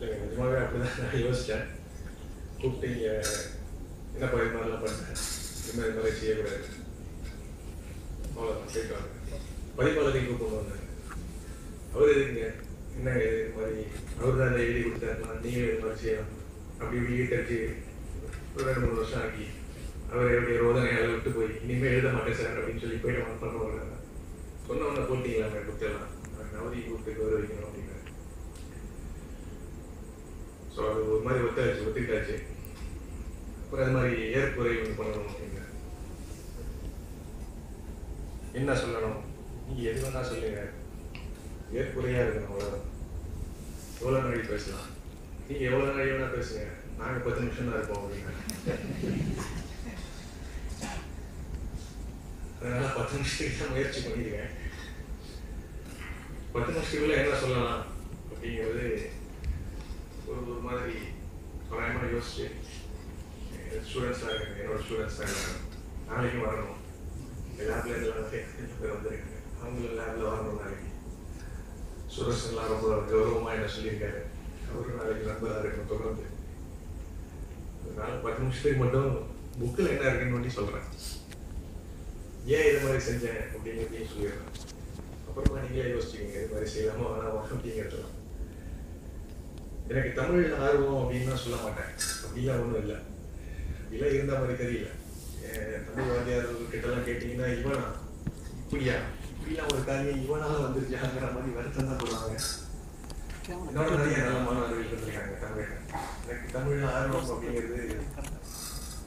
நிஜமாகவே அப்படிதான் நான் யோசித்தேன் கூப்பிட்டு இங்கே என்னப்பா இது மாதிரிலாம் பண்ணேன் இது மாதிரி மாதிரி செய்யக்கூடாது அவ்வளோதான் போயிட்டு வாங்க பதிப்பாளரையும் கூப்பிட்டு வந்தாங்க அவர் எதுங்க என்ன இது மாதிரி அவர் தான் இந்த எழுதி கொடுத்தாருன்னா நீங்கள் இது மாதிரி செய்யலாம் அப்படி இப்படி ஈட்டடிச்சு ஒரு ரெண்டு மூணு வருஷம் ஆகி அவர் எப்படி ரோதனையால் விட்டு போய் இனிமேல் எழுத மாட்டேன் சார் அப்படின்னு சொல்லி போயிட்டு அவன் பண்ணுவாங்க சொன்ன உடனே போட்டிங்களா கொடுத்துடலாம் நவதி கூப்பிட்டு கௌரவிக்கணும் அப்படின்னு ஸோ அது ஒரு மாதிரி ஒத்தாச்சு ஒத்துக்கிட்டாச்சு. அப்புறம் அது மாதிரி ஏற்புரை ஒன்று பண்ணணும் அப்படிங்க. என்ன சொல்லணும்? நீங்கள் எது வேணால் சொல்லுங்க. ஏற்புரையாக இருக்கணும் அவ்வளோ எவ்வளவு நாளை பேசலாம். நீங்கள் எவ்வளவு நாளை வேணால் பேசுங்க. நாங்கள் பத்து நிமிஷம் தான் இருப்போம் அப்படின்னு அதனால பத்து நிமிஷத்துக்கு தான் முயற்சி பண்ணியிருக்கேன். பத்து நிமிஷத்துக்குள்ள என்ன சொல்லலாம் அப்படிங்கிறது ஒரு ஒரு மாதிரி தோராயமாக யோசிச்சு ஸ்டூடெண்ட்ஸாக இருக்காங்க என்னோட ஸ்டூடெண்ட்ஸாக தான் இருக்காங்க நாளைக்கும் வரணும் லேப்ல எல்லாம் பேர் வந்திருக்காங்க அவங்களும் லேப்ல வரணும் நாளைக்கு சுரேஷன்லாம் ரொம்ப கௌரவமாக என்ன சொல்லியிருக்காரு அவரும் நாளைக்கு நண்பராக இருக்கணும் தொடர்ந்து அதனால பத்து நிமிஷத்துக்கு மட்டும் புக்கில் என்ன இருக்குன்னு மட்டும் சொல்றேன் ஏன் இது மாதிரி செஞ்சேன் அப்படின்னு சொல்லிடுறேன் அப்புறமா நீங்களே யோசிச்சுக்கோங்க இது மாதிரி செய்யலாமா வேணாமா அப்படிங்கிறதுலாம் எனக்கு தமிழ் ஆர்வம் அப்படின்னு சொல்ல மாட்டேன். அப்படிலாம் ஒன்றும் இல்லை. அப்படிலாம் இருந்த மாதிரி தெரியல. தமிழ் வாத்தியார்கள் கிட்டலாம் கேட்டீங்கன்னா இவனா? இப்படியா? இப்படிலாம் ஒரு காரியம் இவனால வந்துருச்சாங்கிற மாதிரி வருத்தம் தான் போடுவாங்க. என்னோட நிறைய நல்ல மாணவர்கள் இருந்திருக்காங்க தமிழ். எனக்கு தமிழ் ஆர்வம் அப்படிங்கிறது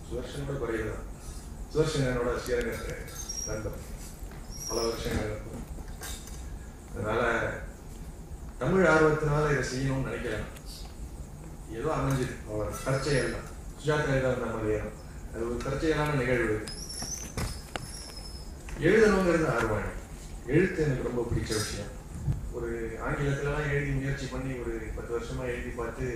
சுதர்ஷனோட குறைவு தான் சுதர்ஷன் என்னோட ஸ்ரீரங்க நண்பர் பல வருஷங்கள் அதனால தமிழ் ஆர்வத்தினால இதை செய்யணும்னு நினைக்கிறேன் ஏதோ அமைஞ்சது அவர் தற்செயல் தான். சுஜாதா எழுத வந்த அது ஒரு தற்செயலான நிகழ்வு. எழுதணுங்கிறது ஆர்வம். எழுத்து எனக்கு ரொம்ப பிடிச்ச விஷயம். ஒரு ஆங்கிலத்துலலாம் எழுதி முயற்சி பண்ணி ஒரு பத்து வருஷமா எழுதி பார்த்து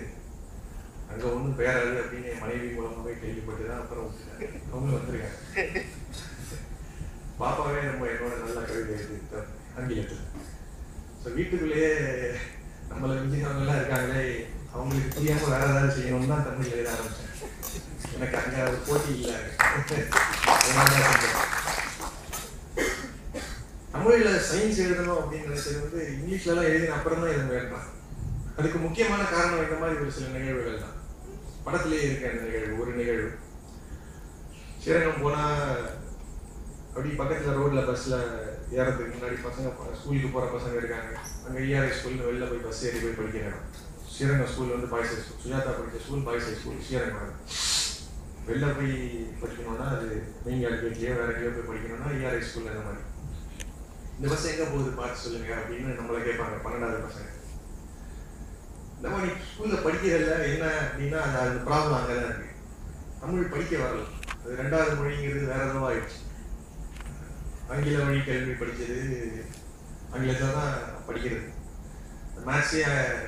அங்க ஒன்றும் பேராது அப்படின்னு என் மனைவி மூலமாகவே கேள்விப்பட்டு தான் அப்புறம் விட்டுட்டாங்க அவங்களும் வந்திருக்காங்க பாப்பாவே நம்ம என்னோட நல்லா கவிதை எழுதியிருக்காங்க ஆங்கிலத்தில். ஸோ வீட்டுக்குள்ளேயே நம்மளை மிஞ்சினவங்கலாம் இருக்காங்களே அவங்களுக்கு தெரியாம வேற ஏதாவது செய்யணும்னு தான் தமிழ் எழுத ஆரம்பிச்சேன். எனக்கு அங்க ஒரு போட்டி இல்லை. தமிழில் சயின்ஸ் எழுதணும் அப்படின்னு நினைச்சது வந்து இங்கிலீஷ்லலாம் எழுதின அப்புறம் தான் இது வேண்டாம் அதுக்கு முக்கியமான காரணம் இந்த மாதிரி ஒரு சில நிகழ்வுகள் தான். படத்திலேயே இருக்க அந்த நிகழ்வு ஒரு நிகழ்வு. ஸ்ரீரங்கம் போனா அப்படி பக்கத்துல ரோட்ல பஸ்ல ஏறதுக்கு முன்னாடி பசங்க ஸ்கூலுக்கு போற பசங்க இருக்காங்க. அங்க இஆர்ஐ ஸ்கூல்னு வெளில போய் பஸ் ஏறி போய் படிக்கிற இடம். ஸ்ரீரங்க ஸ்கூல் வந்து பாய்ஸ் ஸ்கூல் சுஜாதா படித்த ஸ்கூல் பாய்ஸ் ஸ்கூல் ஸ்ரீரங்கம் வெளில போய் படிக்கணும்னா அது நீங்கள் கேட்கலையோ வேற எங்கேயோ போய் படிக்கணும்னா ஏஆர்ஐ ஸ்கூல் அந்த மாதிரி இந்த பஸ் எங்கே போகுது பார்த்து சொல்லுங்க அப்படின்னு நம்மளை கேட்பாங்க பன்னெண்டாவது பசங்க இந்த மாதிரி ஸ்கூல்ல படிக்கிறதில்ல என்ன அப்படின்னா அந்த அந்த ப்ராப்ளம் அங்கதான் இருக்கு தமிழ் படிக்க வரல அது ரெண்டாவது மொழிங்கிறது வேற எதுவும் ஆயிடுச்சு ஆங்கில வழி கல்வி படிச்சது ஆங்கிலத்தில் தான் படிக்கிறது மேத்ஸே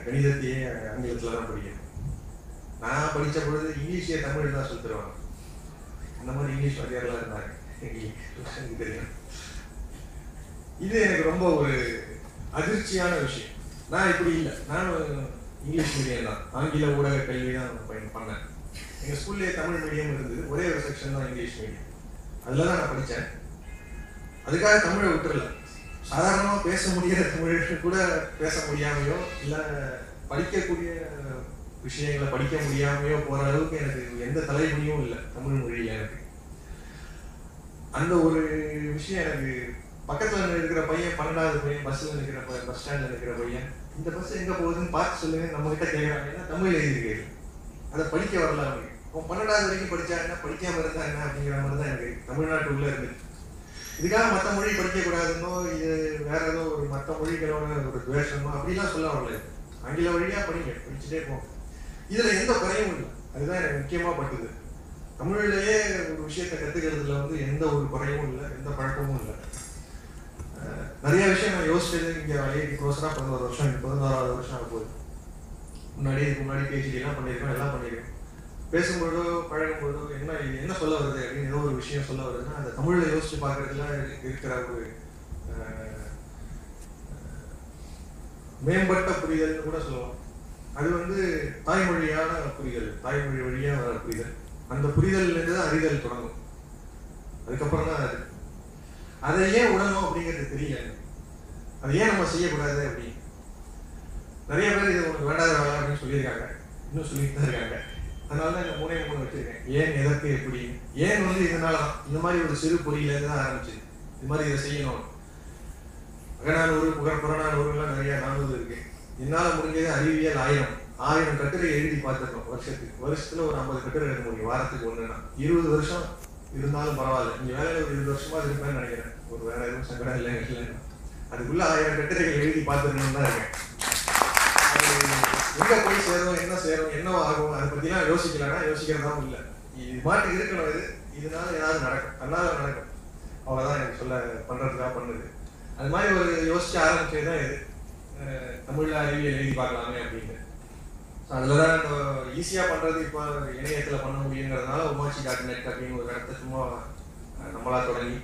கணிதத்தையே ஆங்கிலத்தில் தான் படிக்கணும். நான் படித்த பொழுது இங்கிலீஷே தமிழ் தான் சொல்லி தருவாங்க அந்த மாதிரி இங்கிலீஷ் வாத்தியாரெல்லாம் இருந்தாங்க. எங்களுக்கு தெரியும் இது எனக்கு ரொம்ப ஒரு அதிர்ச்சியான விஷயம். நான் இப்படி இல்லை. நான் இங்கிலீஷ் மீடியம் தான். ஆங்கில ஊடக கல்வி தான் பயன் பண்ணேன். எங்கள் ஸ்கூல்லேயே தமிழ் மீடியம் இருந்தது. ஒரே ஒரு செக்ஷன் தான் இங்கிலீஷ் மீடியம் அதில் தான் நான் படித்தேன் அதுக்காக தமிழை விட்டுறல. சாதாரணமாக பேச முடியாத தமிழ் கூட பேச முடியாமையோ இல்லை படிக்கக்கூடிய விஷயங்களை படிக்க முடியாமையோ போகிற அளவுக்கு எனக்கு எந்த தலைமுடியும் இல்லை தமிழ் மொழியில் எனக்கு. அந்த ஒரு விஷயம் எனக்கு பக்கத்தில் இருக்கிற பையன் பன்னெண்டாவது பையன் பஸ்ஸில் நிற்கிற பையன் பஸ் ஸ்டாண்டில் நிற்கிற பையன் இந்த பஸ் எங்கே போகுதுன்னு பார்த்து சொல்லுங்க நம்ம கிட்ட கேட்கறாங்க ஏன்னா தமிழ் எழுதியிருக்காரு. அதை படிக்க வரலாம் அவன் பன்னெண்டாவது வரைக்கும் படித்தா என்ன படிக்காமல் இருந்தா என்ன அப்படிங்கிற மாதிரி தான் எனக்கு தமிழ்நாட்டு உள்ளே இருந்துச்சு. இதுக்காக மற்ற மொழி படிக்கக்கூடாதுன்னோ இது வேற ஏதோ ஒரு மற்ற மொழிகளோட ஒரு துவேஷமோ அப்படிலாம் சொல்ல வரல. ஆங்கில வழியா படிங்க படிச்சுட்டே போகும் இதுல எந்த குறையும் இல்லை. அதுதான் எனக்கு முக்கியமா பட்டுது. தமிழ்லயே ஒரு விஷயத்தை கத்துக்கிறதுல வந்து எந்த ஒரு குறையும் இல்லை எந்த பழக்கமும் இல்லை. நிறைய விஷயம் நான் யோசிச்சது. இங்க ஐஐடி க்ளோஸரா பதினோரு வருஷம் பதினோராவது வருஷம் ஆக போகுது. முன்னாடி இதுக்கு முன்னாடி பிஹெச்டி எல்லாம் பண்ணியிருக்கோம் எல்லாம் பண்ணியிருக்கோம். பேசும்பொழுதோ பழகும்பொழுதோ என்ன என்ன சொல்ல வருது அப்படின்னு ஏதோ ஒரு விஷயம் சொல்ல வருதுன்னா அந்த தமிழில் யோசிச்சு பார்க்கறதுல இருக்கிற ஒரு மேம்பட்ட புரிதல்னு கூட சொல்லலாம். அது வந்து தாய்மொழியான புரிதல் தாய்மொழி வழியாக வர புரிதல். அந்த புரிதல்லேருந்து தான் அறிதல் தொடங்கும். அதுக்கப்புறம் தான் அது. அதை ஏன் உடணும் அப்படிங்கிறது தெரியல. அது அதை ஏன் நம்ம செய்யக்கூடாது அப்படின்னு. நிறைய பேர் இது உனக்கு வேண்டாத வேலை அப்படின்னு சொல்லியிருக்காங்க. இன்னும் சொல்லிட்டு தான் இருக்காங்க. அதனால தான் இந்த மூணே மூணு வச்சிருக்கேன். ஏன் எதற்கு எப்படி? ஏன் வந்து இதனால இந்த மாதிரி ஒரு சிறு பொறியிலேருந்து தான் ஆரம்பிச்சது? இது மாதிரி இதை செய்யணும். அகநானூறு புகழ் புறநானூறுலாம் நிறைய நானூறு இருக்கு. என்னால் முடிஞ்சது அறிவியல் ஆயிரம். ஆயிரம் கட்டுரை எழுதி பார்த்துருக்கோம் வருஷத்துக்கு. வருஷத்துல ஒரு ஐம்பது கட்டுரை எழுத முடியும். வாரத்துக்கு ஒன்றுனா இருபது வருஷம் இருந்தாலும் பரவாயில்ல. இங்க வேலையில ஒரு இருபது வருஷமா இருப்பேன்னு நினைக்கிறேன். ஒரு வேற எதுவும் சங்கடம் இல்லை இல்லைன்னா அதுக்குள்ள ஆயிரம் கட்டுரைகள் எழுதி பார்த்துருக்கணும்னு தான் இருக்கேன். எங்க போய் சேரும் என்ன சேரும் என்ன ஆகும் அதை பத்திலாம் யோசிக்கலன்னா யோசிக்கிறதாவும் இல்லை. இது மாதிரி இருக்கணும் இது. இதனால ஏதாவது நடக்கும். அதனால நடக்கும். அவ்வளவுதான் எனக்கு சொல்ல பண்றதுக்காக பண்ணுது. அது மாதிரி ஒரு யோசிச்சு ஆரம்பிச்சது தான் இது. அஹ் தமிழ்ல அறிவியல் எழுதி பார்க்கலாமே அப்படின்னு. அதில் தான் ஈஸியா பண்றது இப்போ இணையத்தில் பண்ண முடியுங்கிறதுனால உமாச்சி டாட் நெட் அப்படின்னு ஒரு இடத்த சும்மா நம்மளா தொடங்கி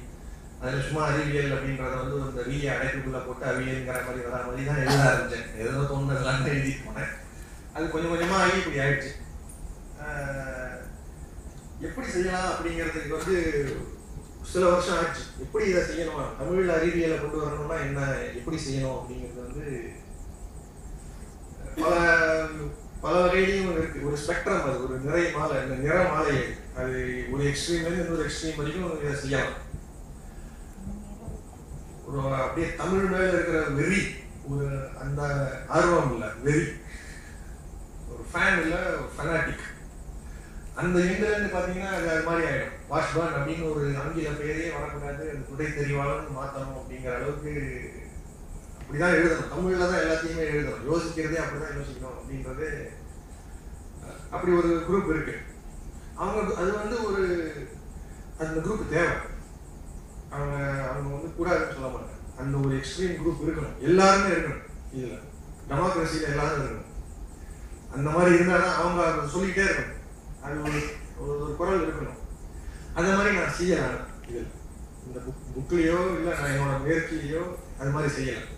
அதில் சும்மா அறிவியல் அப்படின்றத வந்து இந்த ரீ அடைப்புக்குள்ளே போட்டு அறிவியல்ங்கிற மாதிரி வர மாதிரி தான் எழுத ஆரம்பிச்சேன். எதுவும் தோணுனதெல்லாம் எழுதி போனேன். அது கொஞ்சம் கொஞ்சமா ஆகி இப்படி ஆயிடுச்சு. எப்படி செய்யலாம் அப்படிங்கிறதுக்கு வந்து சில வருஷம் ஆச்சு எப்படி இதை செய்யணும்? தமிழ் அறிவியலை கொண்டு வரணும்னா என்ன? எப்படி செய்யணும் அப்படிங்கிறது வந்து பல பல வகையிலையும் இருக்கு. ஒரு ஸ்பெக்ட்ரம் அது ஒரு நிறை மாலை இந்த நிற மாலை அது. ஒரு எக்ஸ்ட்ரீம்ல இருந்து இன்னொரு எக்ஸ்ட்ரீம் வரைக்கும் இதை செய்யலாம். ஒரு அப்படியே தமிழ் மேல இருக்கிற வெறி ஒரு அந்த ஆர்வம் இல்லை வெறி. ஃபேன் இல்லை ஒரு ஃபனாட்டிக் அந்த எண்ட்ல பார்த்தீங்கன்னா அது அது மாதிரி ஆகிடும் வாஷ்பான் அப்படின்னு ஒரு ஆங்கில பேரே வரக்கூடாது. அது துடை தெரிவாளன் மாற்றணும் அப்படிங்கிற அளவுக்கு அப்படிதான் எழுதணும். தமிழில் தான் எல்லாத்தையுமே எழுதணும். யோசிக்கிறதே அப்படிதான் யோசிக்கணும் அப்படின்றது அப்படி ஒரு குரூப் இருக்கு. அவங்க அது வந்து ஒரு அந்த குரூப் தேவை. அவங்க அவங்க வந்து கூடாதுன்னு சொல்ல மாட்டாங்க. அந்த ஒரு எக்ஸ்ட்ரீம் குரூப் இருக்கணும். எல்லாருமே இருக்கணும். இதில். டெமோக்ரஸியில் எல்லாரும் இருக்கணும். அந்த மாதிரி இருந்தாதான் அவங்க அதை சொல்லிக்கிட்டே இருக்கணும். அது ஒரு ஒரு ஒரு குரல் இருக்கணும். அந்த மாதிரி நான் செய்யலாம் இதில் இந்த புக் புக்லேயோ இல்லை நான் என்னோட முயற்சியிலையோ அது மாதிரி செய்யலாம்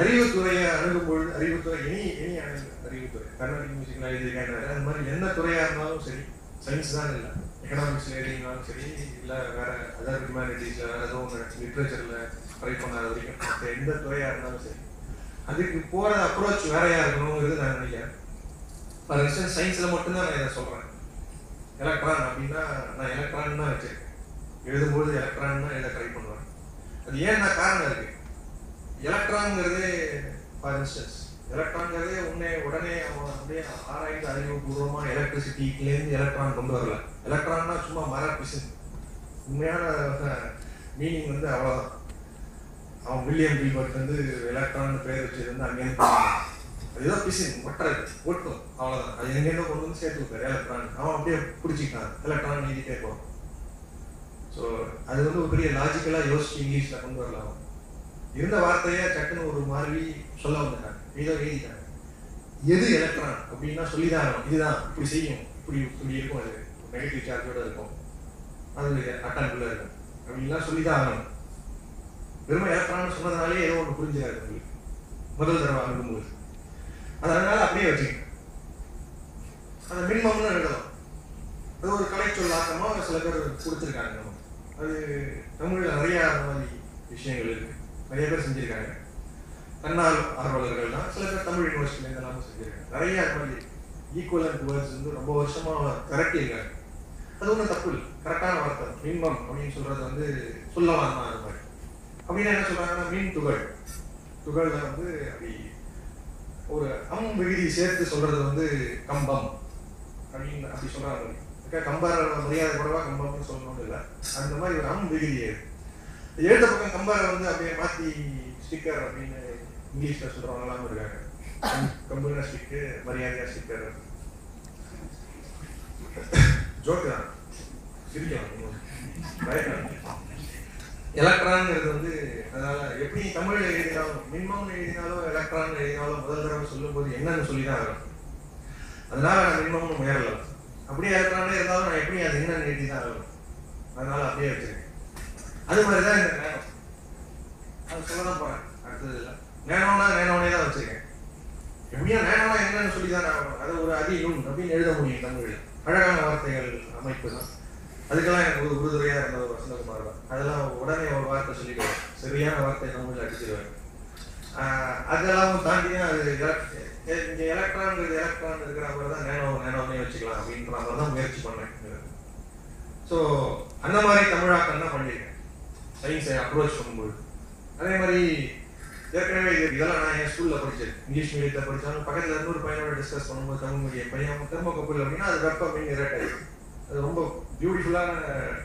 அறிவுத்துறையை அணுகும் அறிவுத்துறை இனி இனி அணுகு அறிவுத்துறை. கர்நாடிக் நான் எழுதியிருக்கேன் அது மாதிரி எந்த துறையாக இருந்தாலும் சரி சயின்ஸ் தான் இல்லை. எக்கனாமிக்ஸ்ல எழுதினாலும் சரி இல்லை வேற அதர் ஹியூமனிட்டிஸ்ல வேறு எதுவும் ஒன்று லிட்ரேச்சர்ல ட்ரை பண்ணாத வரைக்கும் மற்ற எந்த துறையாக இருந்தாலும் சரி. அதுக்கு போகிற அப்ரோச் வேறையாக இருக்கணுங்கிறது நான் நினைக்கிறேன். ஃபார் இன்ஸ்டன்ஸ் சயின்ஸில் மட்டும்தான் நான் இதை சொல்கிறேன் எலக்ட்ரான் அப்படின்னா நான் எலக்ட்ரான் தான் வச்சிருக்கேன் எழுதும்போது எலக்ட்ரான் தான் எழுத ட்ரை பண்ணுவேன். அது ஏன் நான் காரணம் இருக்கு? எலக்ட்ரான்ங்கிறதே ஃபார் இன்ஸ்டன்ஸ் எலக்ட்ரான்ங்கிறதே உடனே உடனே அவன் அப்படியே ஆராய்ந்து அறிவுபூர்வமா எலக்ட்ரிசிட்டிலேருந்து எலக்ட்ரான் கொண்டு வரல. எலக்ட்ரான்னா சும்மா மர பிசின் உண்மையான மீனிங் வந்து அவ்வளோதான் அவன் வில்லியம் பில்பர்ட் வந்து எலக்ட்ரான் பேர் வச்சது வந்து அங்கேருந்து அதுதான் பிசின் ஒட்டுறது ஒட்டும் அவ்வளோதான் அது எங்கேருந்தோ கொண்டு வந்து சேர்த்து விட்டார் எலக்ட்ரானிக் அவன் அப்படியே பிடிச்சிக்கிட்டான். எலக்ட்ரானிக் நீதி போவான் ஸோ அது வந்து ஒரு பெரிய லாஜிக்கலாக யோசிச்சு இங்கிலீஷில் கொண்டு வரலாம். இருந்த வார்த்தையை சட்டுன்னு ஒரு மாதிரி சொல்ல வந்துட்டாங்க ஏதோ எழுதிட்டாங்க. எது எலக்ட்ரான் அப்படின்னா சொல்லிதான் ஆகணும் இதுதான். இப்படி செய்யும். இப்படி இப்படி இருக்கும் அது. நெகட்டிவ் சார்ஜோட இருக்கும். அது அட்டாக்குள்ள இருக்கும். அப்படின்லாம் சொல்லிதான் ஆகணும் வெறும் எலக்ட்ரான் சொன்னதுனாலே ஏதோ ஒன்று புரிஞ்சாரு உங்களுக்கு. முதல் தடவை அணுகும்போது. அது அதனால அப்படியே வச்சுக்கணும். அந்த மினிமம்னு எழுதலாம் அது ஒரு கலை சொல்லாக்கமா சில பேர் கொடுத்துருக்காங்க. நமக்கு அது தமிழில் நிறைய அந்த மாதிரி விஷயங்கள் இருக்கு. நிறைய பேர் செஞ்சிருக்காங்க. தன்னால் ஆர்வலர்கள் தான் சில பேர் தமிழ் யூனிவர்சிட்டியில் இதெல்லாம் செஞ்சுருக்காங்க செஞ்சிருக்காங்க. நிறைய அது மாதிரி ஈக்குவலன்ட் வேர்ட்ஸ் வந்து ரொம்ப வருஷமா கரெக்ட் அது ஒன்றும் தப்பு இல்லை. கரெக்டான வார்த்தை. மின்பம் அப்படின்னு சொல்றது வந்து சொல்லலாம் தான் அது மாதிரி அப்படின்னா என்ன சொல்றாங்கன்னா மீன் துகள். துகள்ல வந்து அப்படி ஒரு அம் விகுதி சேர்த்து சொல்றது வந்து கம்பம். அப்படின்னு அப்படி சொல்றாங்க. கம்பார மரியாதை கூடவா கம்பம்னு சொல்லணும்னு இல்லை. அந்த மாதிரி ஒரு அம் விகுதி எழுத்த பக்கம் கம்பார வந்து அப்படியே மாத்தி ஸ்டிக்கர் அப்படின்னு இங்கிலீஷ்ல சொல்றவங்கலாம் இருக்காங்க. கம்புனா ஸ்டிக்கு மரியாதையா ஸ்டிக்கர் ஜோக்கு தான். சிரிக்கலாம். எலக்ட்ரான்ங்கிறது வந்து அதனால எப்படி தமிழில் எழுதினாலும் மின்மம்னு எழுதினாலும் எலக்ட்ரான் எழுதினாலும் முதல் தடவை சொல்லும்போது என்னன்னு சொல்லி தான் ஆகணும். அதனால நான் மின்மம்னு முயறல அப்படியே எலக்ட்ரானே இருந்தாலும் நான் எப்படி அது என்னன்னு எழுதி தான் ஆகணும். அதனால அப்படியே வச்சிருக்கேன். அது மாதிரி தான் இந்த நேனம் அது சொல்ல தான் போறேன் அடுத்தது இல்லை. நேனோனா நேனோனே தான் வச்சிருக்கேன். எப்படியா நேரம்னா என்னன்னு சொல்லி தான் ஆகணும். அது ஒரு அதிகம் அப்படின்னு எழுத முடியும் தமிழில். அழகான வார்த்தைகள் அமைப்பு தான் அதுக்கெல்லாம் எனக்கு ஒரு உறுதுறையாக இருந்தது ஒரு வசந்தகுமார் தான். அதெல்லாம் உடனே ஒரு வார்த்தை சொல்லிடுவேன் சரியான வார்த்தை தமிழில் அடிச்சிருவேன். அடிச்சிடுவேன் அதெல்லாம் தாண்டி தான் அது elect- எலக்ட்ரான்ங்கிறது எலக்ட்ரான் இருக்கிற மாதிரி தான் நேனோ நேனோனே வச்சுக்கலாம் அப்படின்ற மாதிரி தான் முயற்சி பண்ணேன். ஸோ அந்த மாதிரி தமிழாக்கம் தான் பண்ணியிருக்கேன். சயின்ஸை அப்ரோச் பண்ணும்போது. அதே மாதிரி ஏற்கனவே இது இதெல்லாம் நான் என் ஸ்கூலில் படித்தேன் இங்கிலீஷ் மீடியத்தில் படித்தாலும் பக்கத்தில் இன்னொரு பையனோட டிஸ்கஸ் பண்ணும்போது தமிழ் மீடியம் பையன் தெர்மோகப்பிள் அப்படின்னா அது வெப்ப ரேட் இரட்டை அது ரொம்ப பியூட்டிஃபுல்லான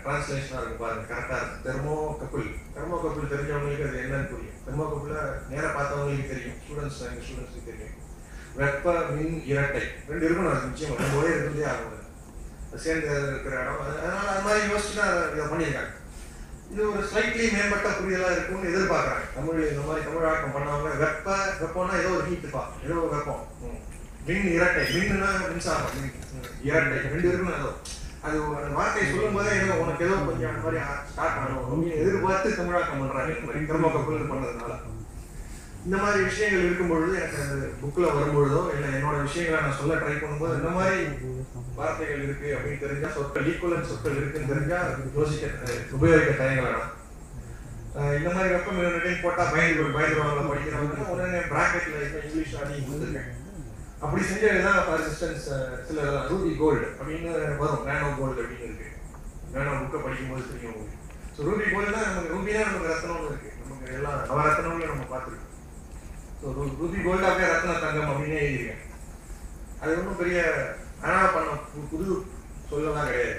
டிரான்ஸ்லேஷனாக இருக்கும் பாருங்க. கரெக்டாக இருக்கும் தெர்மோ கப்பிள் தெர்மோ கப்பிள் தெரிஞ்சவங்களுக்கு அது என்னன்னு புரியும். தெர்மோ கப்பிளில் நேராக பார்த்தவங்களுக்கு தெரியும். ஸ்டூடெண்ட்ஸ் எங்கள் ஸ்டூடெண்ட்ஸுக்கு தெரியும். வெப்ப மின் இரட்டை. ரெண்டு இருக்கணும் அது நிச்சயம். ரெண்டு ஒரே இருந்தே ஆகும் சேர்ந்து இருக்கிற இடம். அதனால அது மாதிரி யோசிச்சு தான் இதை பண்ணியிருக்காங்க. இது ஒரு ஸ்லைட்லி மேம்பட்ட புரியலாக இருக்கும்னு எதிர்பார்க்குறாங்க. தமிழ் இந்த மாதிரி தமிழாக்கம் பண்ணவங்க வெப்ப வெப்பம்னா ஏதோ ஒரு ஹீட்டுப்பா ஏதோ ஒரு வெப்பம். மின் இரட்டை. மின்னுனா மின்சாரம். மின் இரட்டை. ரெண்டு இருக்கணும் ஏதோ. அது அந்த வார்த்தையை சொல்லும் போதே ஏதோ உனக்கு ஏதோ கொஞ்சம் அந்த மாதிரி ஸ்டார்ட் ஆகும். அப்படின்னு எதிர்பார்த்து தமிழாக்கம் பண்றாங்க. இந்த மாதிரி திரும்ப கப்பல் பண்ணதுனால. இந்த மாதிரி விஷயங்கள் இருக்கும் பொழுது எனக்கு அந்த புக்கில் வரும்பொழுதோ இல்லை என்னோட விஷயங்களை நான் சொல்ல ட்ரை பண்ணும்போது இந்த மாதிரி வார்த்தைகள் இருக்கு அப்படின்னு தெரிஞ்சா சொற்கள் ஈக்குவலன் சொற்கள் இருக்குன்னு தெரிஞ்சா யோசிக்க உபயோகிக்க தயங்கலாம் இந்த மாதிரி வெப்பம் டைம் போட்டால் பயந்து பயந்துருவாங்க படிக்கிறவங்க? உடனே பிராக்கெட்ல இப்போ இங்கிலீஷ் அடி கொடுத்துருக்கேன். அப்படி செஞ்சதுதான் ஃபார் இன்ஸ்டன்ஸ் சில ரூபி கோல்டு அப்படின்னு வரும் நேனோ கோல்டு அப்படின்னு இருக்கு. நேனோ புக்கை படிக்கும்போது தெரியும் உங்களுக்கு. ஸோ ரூபி கோல்டுனா நமக்கு ரூபினா நமக்கு ரத்னம்னு இருக்கு. நமக்கு எல்லாம் நவரத்னம்னு நம்ம பார்த்துருக்கோம். ஸோ ரூபி கோல்டு அப்படியே ரத்ன தங்கம் அப்படின்னே எழுதியிருக்கேன் அது ஒன்றும் பெரிய ஆனால் பண்ண புது சொல்லலாம் கிடையாது.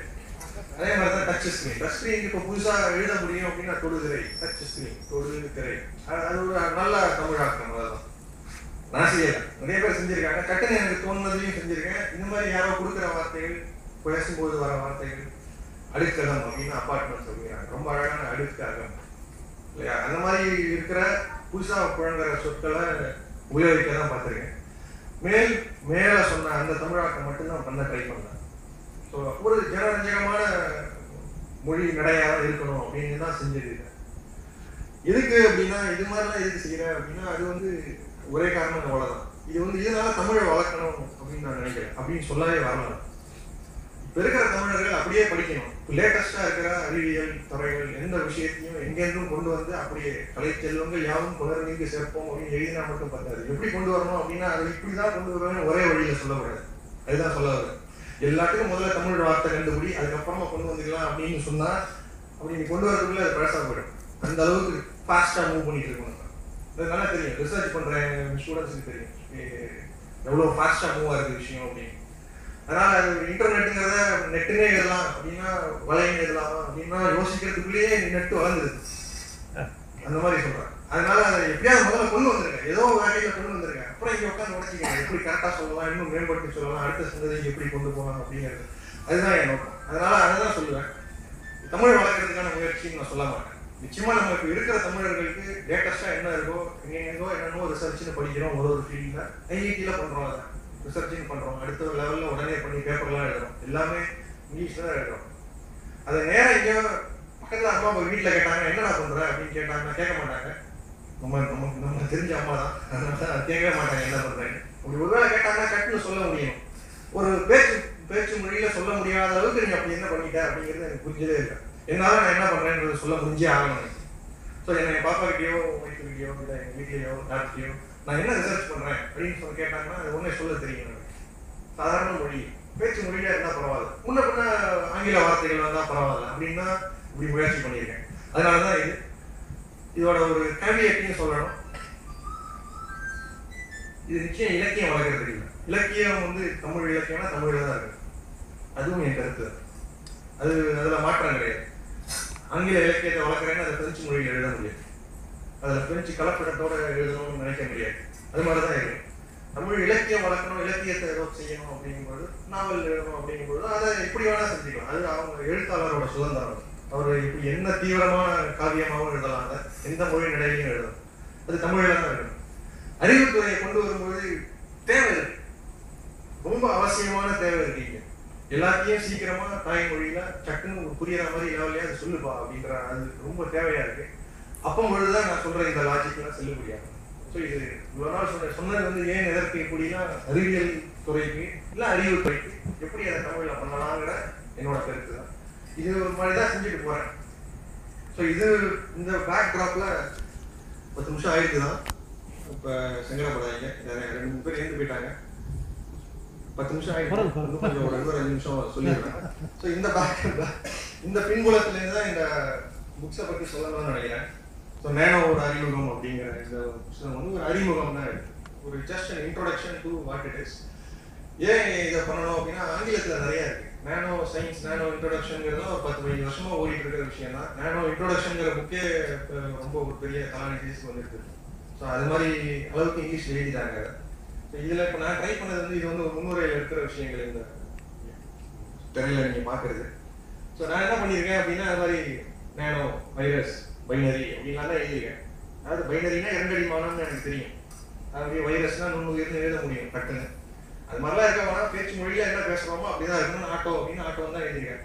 அதே மாதிரி தான் டச் ஸ்க்ரீன் டச் ஸ்க்ரீன் இப்போ புதுசாக எழுத முடியும் அப்படின்னா தொடுதிரை. Touch screen தொடுதிரை. அது அது ஒரு நல்ல தமிழாக்கம் அதான் நான் செய்யல நிறைய பேர் செஞ்சிருக்காங்க. டக்குன்னு எனக்கு தோணுனதையும் செஞ்சிருக்கேன். இந்த மாதிரி யாரோ கொடுக்குற வார்த்தைகள் பேசும்போது வர வார்த்தைகள் அடுக்ககம் அப்படின்னு அப்பார்ட்மெண்ட் சொல்லிக்கிறாங்க ரொம்ப அழகான அடுக்ககம். இல்லையா? அந்த மாதிரி இருக்கிற புதுசாக புழங்குற சொற்களை உபயோகிக்க தான் பார்த்துருக்கேன். மேல் மேலே சொன்ன அந்த தமிழாக்கம் மட்டும்தான் பண்ண ட்ரை பண்ணேன். ஸோ ஒரு ஜனரஞ்சகமான மொழி நடையாக இருக்கணும் அப்படின்னு தான் செஞ்சிருக்கேன். எதுக்கு அப்படின்னா இது மாதிரிலாம் எதுக்கு செய்கிறேன் அப்படின்னா அது வந்து ஒரே காரணம் அவ்வளோதான் இது வந்து இதனால தமிழை வளர்க்கணும் அப்படின்னு நான் நினைக்கிறேன். அப்படின்னு சொல்லவே வரலாம் இப்போ இருக்கிற தமிழர்கள் அப்படியே படிக்கணும். லேட்டஸ்டாக இருக்கிற அறிவியல் துறைகள் எந்த விஷயத்தையும் எங்கென்றும் கொண்டு வந்து அப்படியே கலை செல்வங்கள் யாவும் புலர்நீங்கு சேர்ப்போம் அப்படின்னு எழுதினா மட்டும் பத்தாது. எப்படி கொண்டு வரணும் அப்படின்னா அது இப்படிதான் கொண்டு வருவேன் ஒரே வழியில் சொல்லக்கூடாது. அதுதான் சொல்ல வரேன் எல்லாத்துக்கும் முதல்ல தமிழ் வார்த்தை கண்டுபிடி அதுக்கப்புறமா கொண்டு வந்துக்கலாம் அப்படின்னு சொன்னால் அப்படி நீ கொண்டு வரதுக்குள்ள அது பழசாக போயிடும். அந்த அளவுக்கு ஃபாஸ்ட்டாக மூவ் பண்ணிட்டு இருக்கணும். அது நல்லா தெரியும். ரிசர்ச் பண்ணுற ஸ்டூடெண்ட்ஸுக்கு தெரியும். எவ்வளோ ஃபாஸ்ட்டாக மூவ் ஆகுது விஷயம் அப்படின்னு. அதனால் அது இன்டர்நெட்டுங்கிறத நெட்டுனே எழுதலாம் அப்படின்னா வலைன்னு எழுதலாம் அப்படின்னா யோசிக்கிறதுக்குள்ளேயே நெட்டு வளர்ந்துருது. அந்த மாதிரி சொல்கிறேன் அதனால அதை எப்படியாவது முதல்ல கொண்டு வந்திருக்கேன் ஏதோ ஒரு கொண்டு வந்திருக்கேன் அப்புறம் இங்கே உட்காந்து உடச்சிக்கலாம் எப்படி கரெக்டாக சொல்லலாம் இன்னும் மேம்படுத்தி சொல்லலாம் அடுத்த சந்ததிக்கு எப்படி கொண்டு போகலாம் அப்படிங்கிறது. அதுதான் என் நோக்கம். அதனால அதுதான் சொல்லுவேன். தமிழ் வளர்க்கறதுக்கான முயற்சின்னு நான் சொல்ல மாட்டேன். நிச்சயமா நம்மளுக்கு இருக்கிற தமிழர்களுக்கு லேட்டஸ்டா என்ன இருக்கோ எங்கெங்கோ என்னென்னோ ரிசர்ச்னு படிக்கிறோம் ஒரு ஒரு ஃபீல்ட்ல ஐஐடியில பண்றோம் அதை. ரிசர்ச்சிங் பண்றோம். அடுத்த லெவல்ல உடனே பண்ணி பேப்பர்லாம் எழுதுறோம். எல்லாமே இங்கிலீஷ்ல தான் எழுதுறோம். அதை நேரம் இங்கே பக்கத்துல அம்மா அப்பா வீட்டுல கேட்டாங்க என்னடா பண்ற? அப்படின்னு கேட்டாங்க. கேட்க மாட்டாங்க. நம்ம நம்ம நம்ம தெரிஞ்ச அம்மா தான். அதனால கேட்கவே மாட்டாங்க என்ன பண்றேன்னு. அப்படி ஒருவேளை கேட்டாங்கன்னா கட்டுன்னு சொல்ல முடியும். ஒரு பேச்சு பேச்சு மொழியில சொல்ல முடியாத அளவுக்கு நீங்க அப்படி என்ன பண்ணிட்ட அப்படிங்கிறது எனக்கு புரிஞ்சதே இல்லை. என்னால் நான் என்ன பண்றேன்றது சொல்ல முடிஞ்சே ஆகணும் ஸோ என்னை என் பாப்பா கிட்டயோ கிட்டயோ இல்லை எங்கள் வீட்லையோ டாக்டரையோ நான் என்ன ரிசர்ச் பண்றேன் அப்படின்னு சொல்லி கேட்டாங்கன்னா அது ஒன்றே சொல்ல தெரியும் எனக்கு. சாதாரண மொழி. பேச்சு மொழியா இருந்தால் பரவாயில்ல. முன்ன பின்ன ஆங்கில வார்த்தைகள் வந்தால் பரவாயில்ல அப்படின்னா இப்படி முயற்சி பண்ணியிருக்கேன். அதனால தான் இது. இதோட ஒரு கேவியட்டையும் சொல்லணும். இது நிச்சயம் இலக்கியம் வளர்க்கறதுக்கு இல்லை. இலக்கியம் வந்து தமிழ் இலக்கியம்னா தமிழில் தான் இருக்கு. அதுவும் என் கருத்து. அது அதில் மாற்றம் கிடையாது. ஆங்கில இலக்கியத்தை வளர்க்குறேன்னு அதை பிரெஞ்சு மொழியில் எழுத முடியாது. அதில் பிரெஞ்சு கலப்பிடத்தோடு எழுதணும்னு நினைக்க முடியாது. அது மாதிரி தான் இருக்கும். தமிழ் இலக்கியம் வளர்க்கணும் இலக்கியத்தை ஏதோ செய்யணும் அப்படிங்கும்போது நாவல் எழுதணும் அப்படிங்கும்போது அதை எப்படி வேணால் செஞ்சுக்கலாம். அது அவங்க எழுத்தாளரோட சுதந்திரம். அவர் இப்படி என்ன தீவிரமான காவியமாகவும் எழுதலாம். அதை எந்த மொழி நிலையிலையும் எழுதலாம். அது தமிழில் தான் எழுதணும் அறிவுத்துறையை கொண்டு வரும்போது தேவை இருக்கு. ரொம்ப அவசியமான தேவை இருக்கீங்க எல்லாத்தையும் சீக்கிரமா தாய்மொழியில டக்குன்னு ஒரு புரியுற மாதிரி லெவல்லையே அதை சொல்லுப்பா அப்படின்ற அது ரொம்ப தேவையா இருக்கு. அப்போ பொழுதுதான் நான் சொல்ற இந்த லாஜிக்லாம் செல்லுபடியாகும் ஸோ இது இவ்வளோ நாள் சொன்ன சொன்னது வந்து ஏன் எதற்கு எப்படின்னா அறிவியல் துறைக்கு இல்லை அறிவு துறைக்கு எப்படி அதை தமிழில் பண்ணலாங்கிற என்னோட கருத்து தான். இது ஒரு மாதிரி தான் செஞ்சுட்டு போகிறேன் ஸோ இது இந்த பேக் ட்ராப்பில் பத்து நிமிஷம் ஆயிடுச்சு தான் இப்போ சங்கடப்படாதீங்க. நிறைய ரெண்டு மூணு பேர் இருந்து போயிட்டாங்க. பத்து நிமிஷம் இன்னும் கொஞ்சம் ஒரு ரெண்டு நிமிஷம் சொல்லிடுறேன். ஸோ இந்த பேக் இந்த பின்புலத்துலேருந்து தான் இந்த புக்ஸை பற்றி சொல்லணும்னு நினைக்கிறேன். ஸோ நேனோ ஒரு அறிமுகம் அப்படிங்கிற இந்த புத்தகம் வந்து ஒரு அறிமுகம் தான் இருக்கு ஒரு just introduction to what it is ஏன் இதை பண்ணணும் அப்படின்னா ஆங்கிலத்தில் நிறைய இருக்கு. நேனோ சயின்ஸ் நேனோ இன்ட்ரோடக்ஷன்ங்கிறதுலாம் ஒரு பத்து பதினஞ்சு வருஷமா ஓடிட்டு இருக்கிற விஷயம் தான் நேனோ இன்ட்ரோடக்ஷன்ங்கிற புக்கே ரொம்ப ஒரு பெரிய கலாநிதிஸ் வந்துருக்கு ஸோ அது மாதிரி அளவுக்கு இங்கிலீஷ் எழுதிட்டாங்க. இதில் இப்போ நான் ட்ரை பண்ணது வந்து இது வந்து ஒரு முன்னுரையில் எடுக்கிற விஷயங்கள் இந்த திரையில நீங்கள் பார்க்குறது. ஸோ நான் என்ன பண்ணியிருக்கேன் அப்படின்னா அது மாதிரி நேனோ வைரஸ் பைனரி அப்படின்லாம் தான் எழுதியிருக்கேன். அதாவது பைனரினா இரண்டடி மானம்னு எனக்கு தெரியும். அதாவது வைரஸ்னா நுண்ணுயிர்னு எழுத முடியும் டக்குன்னு. அது மாதிரிலாம் இருக்க வேணா பேச்சு மொழியில என்ன பேசுகிறோமோ அப்படிதான் இருக்கணும் ஆட்டோ அப்படின்னு ஆட்டோ தான் எழுதியிருக்கேன்.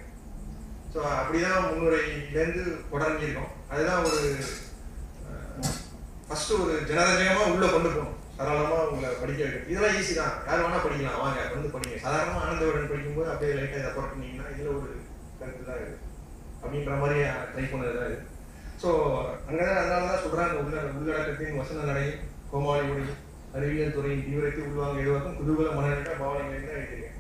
ஸோ அப்படிதான் முன்னுரையிலேருந்து தொடங்கியிருக்கோம். அதுதான் ஒரு ஃபர்ஸ்ட் ஒரு ஜனரஞ்சகமாக உள்ள கொண்டு போகணும் சரளமா உங்களை படிக்க வைக்கணும் இதெல்லாம் ஈஸி தான். யார் வேணால் படிக்கலாம். வாங்க வந்து படிங்க. சாதாரணமாக ஆனந்தவுடன் படிக்கும்போது அப்படியே லைட்டாக இதை பண்ணிங்கன்னா இதில் ஒரு கருத்து தான் இருக்குது அப்படின்ற மாதிரி ட்ரை பண்ணது தான் இருக்குது ஸோ அங்கே தான் அதனால தான் சொல்கிறாங்க உள்ள உள்ளடக்கத்தின் வசன நடையும் கோமாளி மொழி அறிவியல் துறை தீவிரத்தை உள்வாங்க எதுவாக்கும் குதூகல மனநிலை பாவனைகள் தான் எழுதியிருக்கேன்.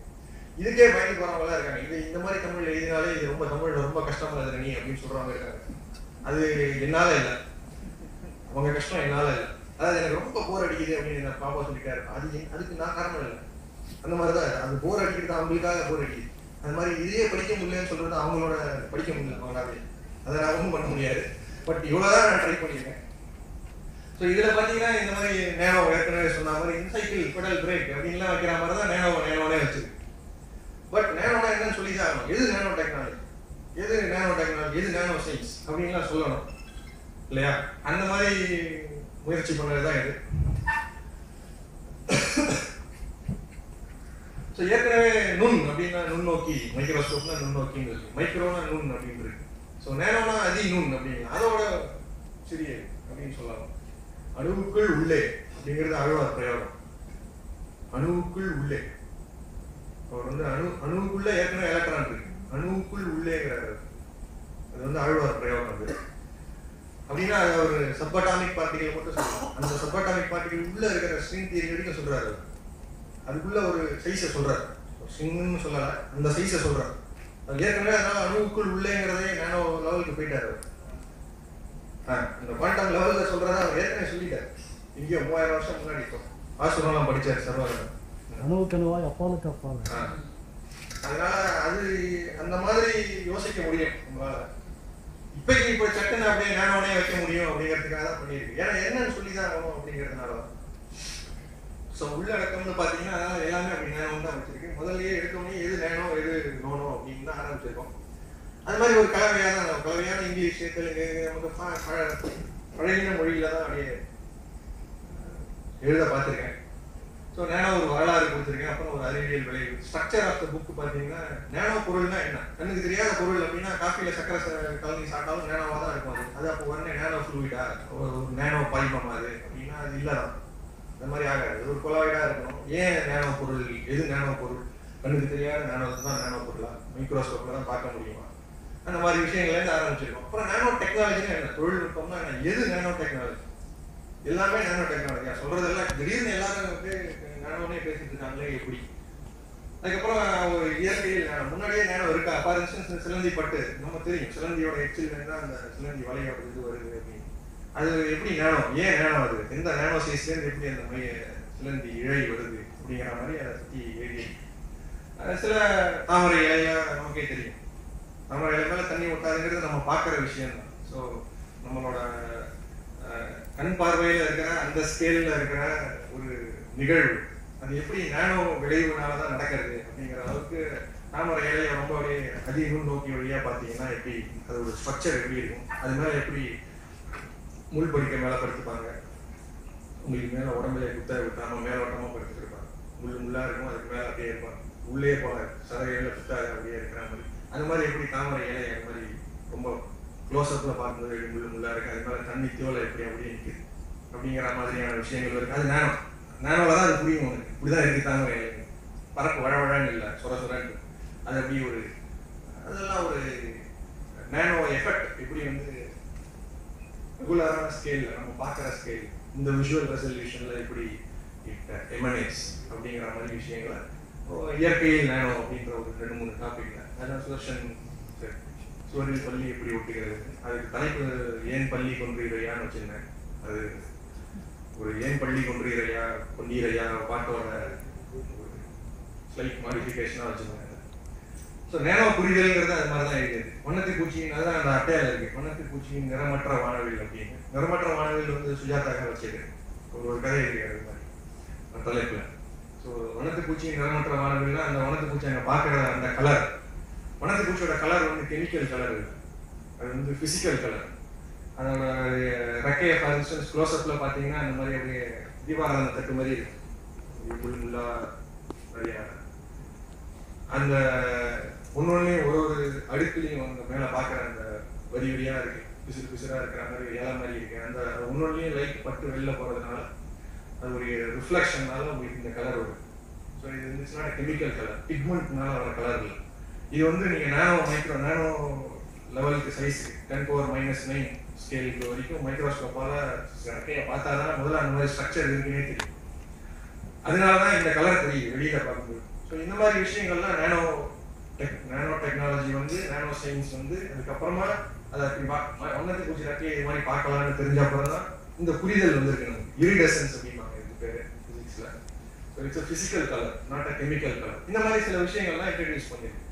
இதுக்கே பயந்து போறவங்களாம் இருக்காங்க. இது இந்த மாதிரி தமிழ் எழுதினாலே இது ரொம்ப தமிழ் ரொம்ப கஷ்டமா எழுதுற நீ அப்படின்னு சொல்கிறவங்க இருக்காங்க. அது என்னால் இல்லை. அவங்க கஷ்டம் என்னால் இல்லை. அதாவது எனக்கு ரொம்ப போர் அடிக்குது அப்படின்னு என் பாப்பா சொல்லிட்டாரு. அது அதுக்கு நான் காரணம் இல்லை. அந்த மாதிரி தான் அது போர் அடிக்கிறது அவங்களுக்காக போர் அடிக்குது. அந்த மாதிரி இதையே படிக்க முடியலன்னு சொல்றது அவங்களோட படிக்க முடியல அவங்களாவே. அதை நான் ஒன்றும் பண்ண முடியாது. பட் இவ்வளோதான் நான் ட்ரை பண்ணியிருக்கேன். ஸோ இதில் பார்த்தீங்கன்னா இந்த மாதிரி நேனோ ஏற்கனவே சொன்ன மாதிரி இன்சைக்கிள் பெடல் பிரேக் அப்படின்லாம் வைக்கிற மாதிரி தான் நேனோ நேனோனே வச்சிருக்கு. பட் நேனோனா என்னன்னு சொல்லி தான் ஆகணும். எது நேனோ டெக்னாலஜி எது நேனோ டெக்னாலஜி எது நேனோ சயின்ஸ் அப்படின்லாம் சொல்லணும். இல்லையா? அந்த மாதிரி முயற்சி பண்ணது தான் இது. ஸோ ஏற்கனவே நுண் அப்படின்னா நுண்ணோக்கி மைக்ரோஸ்கோப்னா நுண்ணோக்கின்னு இருக்கு மைக்ரோனா நுண் அப்படின்னு இருக்கு ஸோ நேனோனா அதி நுண் அப்படின்னு அதோட சிறிய அப்படின்னு சொல்லலாம். அணுவுக்குள் உள்ளே அப்படிங்கிறது அழுவார் பிரயோகம். அணுவுக்குள் உள்ளே. அவர் வந்து அணு அணுவுக்குள்ள ஏற்கனவே எலக்ட்ரான் இருக்கு. அணுவுக்குள் உள்ளேங்கிறார். அது வந்து அழுவார் பிரயோகம் அது. அப்படின்னா ஒரு சப்பாட்டாமிக் பார்ட்டிகள் மட்டும் சொல்லலாம் அந்த சப்பாட்டாமிக் பார்ட்டிகள் உள்ள இருக்கிற ஸ்ட்ரிங் தியரி வரைக்கும் சொல்றாரு. அதுக்குள்ள ஒரு சைஸை சொல்றாரு. ஸ்ட்ரிங்னு சொல்லல அந்த சைஸை சொல்றாரு. அது ஏற்கனவே அதனால அணுவுக்குள் உள்ளேங்கிறதே நானோ லெவலுக்கு போயிட்டாரு இந்த குவாண்டம் லெவல்ல சொல்றத அவர் ஏற்கனவே சொல்லிட்டார். இங்கேயோ மூவாயிரம் வருஷம் முன்னாடி இப்போ. ஆசுரெல்லாம் படிச்சார் சர்வாகரன் கனவுக்கு கனவாய் அப்பாலுக்கு அப்பால். அதனால அது அந்த மாதிரி யோசிக்க முடியும். உங்களால. இப்போக்கு இப்போ சட்டுன்னு அப்படியே நானோனே வைக்க முடியும் அப்படிங்கிறதுக்காக தான் பண்ணியிருக்கு. ஏன்னா என்னன்னு சொல்லி தான் ஆகணும் அப்படிங்கிறதுனால தான். ஸோ உள்ளடக்கம்னு பார்த்தீங்கன்னா எல்லாமே அப்படி நேனோ தான் வச்சிருக்கு. முதல்லயே எடுத்தோடனே எது நேனோ எது நோனோ அப்படின்னு தான் ஆரம்பிச்சிருக்கோம். அது மாதிரி ஒரு கலவையான கலவையான இங்கிலீஷ் தெலுங்கு நமக்கு பழ- பழகின மொழியில தான் அப்படியே எழுத பார்த்துருக்கேன். ஸோ நேனோ ஒரு வரலாறு கொடுத்துருக்கேன். அப்புறம் ஒரு அறிவியல் விளைவு. ஸ்ட்ரக்சர் ஆஃப் த புக் பார்த்தீங்கன்னா நேனோ பொருள்னா என்ன? கண்ணுக்கு தெரியாத பொருள் அப்படின்னா காஃபியில் சக்கரை ச- கலந்து சாப்பிட்டாலும் நேனோவாக தான் இருக்கும் அது. அது அப்போ உடனே நேனோ ஃப்ளூயிடா ஒரு நேனோ பாலிமம் அது அப்படின்னா அது இல்லை தான். அந்த மாதிரி ஆகாது. ஒரு கொலாய்டாக இருக்கணும். ஏன் நேனோ பொருள்? எது நேனோ பொருள்? கண்ணுக்கு தெரியாத நேனோ தான் நேனோ பொருளா? மைக்ரோஸ்கோப்பில் தான் பார்க்க முடியுமா? அந்த மாதிரி விஷயங்கள்லேருந்து ஆரம்பிச்சிருக்கோம். அப்புறம் நேனோ டெக்னாலஜினா என்ன? தொழில்நுட்பம்னா என்ன? எது நேனோ டெக்னாலஜி எல்லாமே நானோ டெக்னாலஜியா சொல்றதெல்லாம் திடீர்னு எல்லாரும் வந்து நானோனே பேசிட்டு இருக்காங்களே எப்படி? அதுக்கப்புறம் ஒரு இயற்கையில் முன்னாடியே நேரம் இருக்கா? ஃபார் இன்ஸ்டன்ஸ் சிலந்தி பட்டு நம்ம தெரியும். சிலந்தியோட எச்சில் தான் அந்த சிலந்தி வலையோட இது வருது அப்படின்னு. அது எப்படி நேனோ? ஏன் நேனோ வருது எந்த நேனோ சைஸ்லேருந்து எப்படி அந்த மைய சிலந்தி இழை வருது அப்படிங்கிற மாதிரி அதை சுற்றி எழுதி சில தாமரை இலையா நமக்கே தெரியும். தாமரை இலை மேலே தண்ணி ஊட்டாதுங்கிறது நம்ம பார்க்குற விஷயம் தான் ஸோ நம்மளோட கண் பார்வையில் இருக்கிற அந்த ஸ்கேலில் இருக்கிற ஒரு நிகழ்வு. அது எப்படி நானோ விளைவுனால தான் நடக்கிறது அப்படிங்கிற அளவுக்கு தாமரை ஏழையை ரொம்ப அப்படியே அதிகம் நோக்கி வழியாக பார்த்தீங்கன்னா எப்படி அதோட ஸ்ட்ரக்சர் எப்படி இருக்கும் அது மேலே எப்படி முள் படிக்க மேலே படுத்துப்பாங்க உங்களுக்கு மேலே உடம்புல குத்த விட்டாம மேலோட்டமாக படுத்துட்டு இருப்பாங்க முள் முள்ளாக இருக்கும் அதுக்கு மேலே அப்படியே இருப்பாங்க. உள்ளே போல சதகையில குத்தாது அப்படியே இருக்கிற மாதிரி. அந்த மாதிரி எப்படி தாமரை இலை அந்த மாதிரி ரொம்ப க்ளோஸ்அப்பில் பார்க்கும்போது எப்படி முள்ளு முள்ளா இருக்குது அது மேலே தண்ணி தோலை எப்படி அப்படியே நிற்குது அப்படிங்கிற மாதிரியான விஷயங்கள் இருக்குது அது நேனோ நேனோவில் தான் அது புரியும் உனக்கு. இப்படிதான் இருக்குதாங்க வழ வழவழன்னு இல்லை சொர சொரன்னு. அது அப்படி ஒரு அதெல்லாம் ஒரு நேனோ எஃபெக்ட் எப்படி வந்து ரெகுலரான ஸ்கேலில் நம்ம பார்க்குற ஸ்கேல் இந்த விஷுவல் ரெசல்யூஷனில் எப்படி எமனேட்ஸ் அப்படிங்கிற மாதிரி விஷயங்களை இயற்கையில் நேனோ அப்படின்ற ஒரு ரெண்டு மூணு டாபிக்ல அதெல்லாம் சுதர்ஷன் சுவரில் பள்ளி எப்படி ஒட்டுகிறது அதுக்கு தலைப்பு ஏன் பள்ளி கொன்றீரையான்னு வச்சிருந்தேன். அது ஒரு ஏன் பள்ளி கொன்றீரையா கொண்டீரையா பாட்டோட ஸ்லைட் மாடிஃபிகேஷனாக வச்சிருந்தேன். ஸோ நேனோ புரிதல்ங்கிறது அது மாதிரி தான் இருக்குது. வண்ணத்து பூச்சியின் அதுதான் அந்த அட்டையில இருக்குது வண்ணத்து பூச்சியின் நிறமற்ற வானவில் அப்படின்னு நிறமற்ற வானவில் வந்து சுஜாதாக வச்சது. ஒரு ஒரு கதை இருக்கு அது மாதிரி. அந்த தலைப்பில். ஸோ வனத்து பூச்சியின் நிறமற்ற வானவில்னா அந்த வனத்து பூச்சி அங்கே பார்க்குற அந்த கலர் மணல் பூச்சியோட கலர் வந்து கெமிக்கல் கலர் இல்லை அது வந்து ஃபிசிக்கல் கலர் அதோட ரெக்கையை ஃபார் இன்ஸ்டன்ஸ் க்ளோஸ்அப்பில் பார்த்தீங்கன்னா அந்த மாதிரி அப்படியே தீபாராதன தட்டு மாதிரி இருக்கும் முள் முள்ளா நிறைய அந்த ஒன்னொன்னையும் ஒரு ஒரு அடுக்குலையும் அவங்க மேலே பார்க்குற அந்த வரி வரியாக இருக்கு. பிசுறு பிசுறாக இருக்கிற மாதிரி இலை மாதிரி இருக்கு. அந்த ஒன்னொன்னையும் லைட் பட்டு வெளில போகிறதுனால அது ஒரு ரிஃப்ளெக்ஷன்னால உங்களுக்கு இந்த கலர் வரும். ஸோ இது இருந்துச்சுன்னா கெமிக்கல் கலர் பிக்மெண்ட்னால வர கலர் இல்லை. இது வந்து நீங்கள் நேனோ மைக்ரோ நேனோ லெவலுக்கு size ten power minus nine ஸ்கேலுக்கு வரைக்கும் மைக்ரோஸ்கோப்பால் ரெக்கையை பார்த்தா தான் முதல்ல அந்த மாதிரி ஸ்ட்ரக்சர் இருக்குன்னே தெரியும். அதனால தான் இந்த கலர் தெரியும் வெளியில பார்க்கும்போது. ஸோ இந்த மாதிரி விஷயங்கள்லாம் நேனோ டெக் நேனோ டெக்னாலஜி வந்து நேனோ சயின்ஸ் வந்து அதுக்கப்புறமா அதை அப்படி ஒன்னத்தை பூச்சி ரெக்கையை இது மாதிரி பார்க்கலாம்னு தெரிஞ்ச அப்புறம் தான் இந்த புரிதல் வந்திருக்கு நமக்கு இரிடசன்ஸ் அப்படிம்பாங்க இது பேர் ஃபிசிக்ஸில் so it's physical colour not a chemical colour இந்த மாதிரி சில விஷயங்கள்லாம் இன்ட்ரடியூஸ் பண்ணியிருக்கு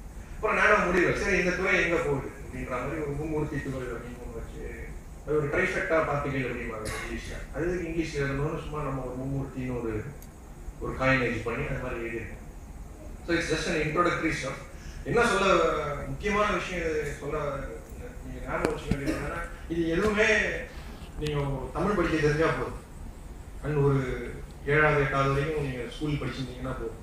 அப்புறம் நானும் முடிவு சரி இந்த துறை எங்கே போகுது? அப்படின்ற மாதிரி ஒரு மும்மூர்த்தி துறை அப்படின்னு வச்சு அது ஒரு ட்ரைஃபெக்டா பார்ட்டிகள் அப்படிம்பாங்க இங்கிலீஷ்ல அது இங்கிலீஷில் எழுதணும்னு சும்மா நம்ம ஒரு மும்மூர்த்தின்னு ஒரு ஒரு காயினேஜ் பண்ணி அது மாதிரி எழுதியிருக்கோம். So it's just an introductory stuff என்ன சொல்ல முக்கியமான விஷயம் சொல்ல நீங்கள் ஞாபகம் வச்சுக்க என்னன்னா இது எதுவுமே நீங்கள் தமிழ் படிக்க தெரிஞ்சா போதும். அண்ட் ஒரு ஏழாவது எட்டாவது வரைக்கும் நீங்கள் ஸ்கூல் படிச்சிருந்தீங்கன்னா போதும்.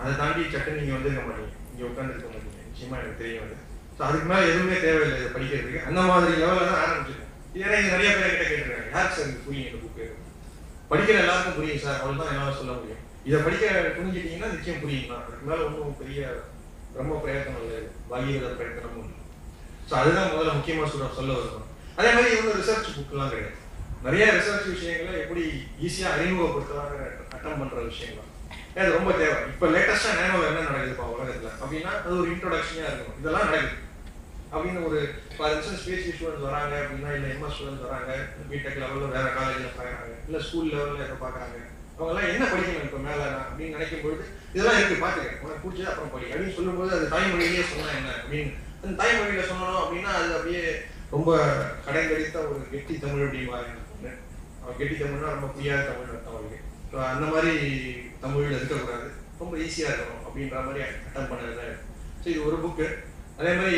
அதை தாண்டி சட்டம் நீங்கள் வந்திருக்க மாட்டீங்க. இங்கே உட்காந்துருக்க மாட்டீங்க. நிச்சயமா எனக்கு தெரியும் அது. ஸோ அதுக்கு மேலே எதுவுமே தேவையில்லை இதை படிக்கிறதுக்கு. அந்த மாதிரி லெவலில் தான் ஆரம்பிச்சிருக்கேன். ஏன்னா இங்க நிறைய பேர் கிட்ட கேட்டுருக்காங்க. யார் சார் இது புரியும் இந்த புக்கு படிக்கிற எல்லாருக்கும் புரியும் சார் அவ்வளோ தான் என்னால் சொல்ல முடியும். இதை படிக்க புரிஞ்சிட்டீங்கன்னா நிச்சயம் புரியுங்களா அதுக்கு மேலே ஒன்றும் பெரிய ரொம்ப பிரயத்தனம் இல்லை. பகீரத பிரயத்தனமும் இல்லை. ஸோ அதுதான் முதல்ல முக்கியமாக சொல்ல சொல்ல வருவோம் அதே மாதிரி இவங்க ரிசர்ச் புக்கெலாம் கிடையாது. நிறைய ரிசர்ச் விஷயங்களை எப்படி ஈஸியாக அறிமுகப்படுத்தலாங்க அட்டம் பண்ணுற விஷயங்கள். அது ரொம்ப தேவை. இப்போ லேட்டஸ்ட்டாக நேனோ என்ன நடக்குதுப்பா உலகத்தில்? அப்படின்னா அது ஒரு இன்ட்ரோடக்ஷனாக இருக்கும் இதெல்லாம் நடக்குது. அப்படின்னு ஒரு ஃபார் இன்ஸ்டன்ஸ் பிஹெச்டி ஸ்டூடெண்ட்ஸ் வராங்க அப்படின்னா இல்லை எம்எஸ் ஸ்டூடெண்ட்ஸ் வராங்க பிடெக் லெவலில் வேற காலேஜில் பார்க்குறாங்க இல்லை ஸ்கூல் லெவலில் எதை பார்க்குறாங்க அவங்கெல்லாம் என்ன படிக்கணும் இப்போ மேலே அப்படின்னு நினைக்கும் பொழுது இதெல்லாம் இருக்கு பார்த்துக்க உனக்கு பிடிச்சது அப்புறம் படி அப்படின்னு சொல்லும்போது அது தாய்மொழியிலேயே சொன்னால் என்ன? அப்படின்னு. அந்த தாய்மொழியில் சொல்லணும் அப்படின்னா அது அப்படியே ரொம்ப கடைங்கடித்த ஒரு கெட்டி தமிழ் அப்படிம்பாங்க அவன் கெட்டி தமிழ்னா ரொம்ப புரியாத தமிழ் அர்த்தம் அவருக்கு. அந்த மாதிரி தமிழ் இருக்கக்கூடாது. ரொம்ப ஈஸியாக இருக்கணும் அப்படின்ற மாதிரி அட்டம் பண்ணது ஸோ இது. ஒரு புக்கு அதே மாதிரி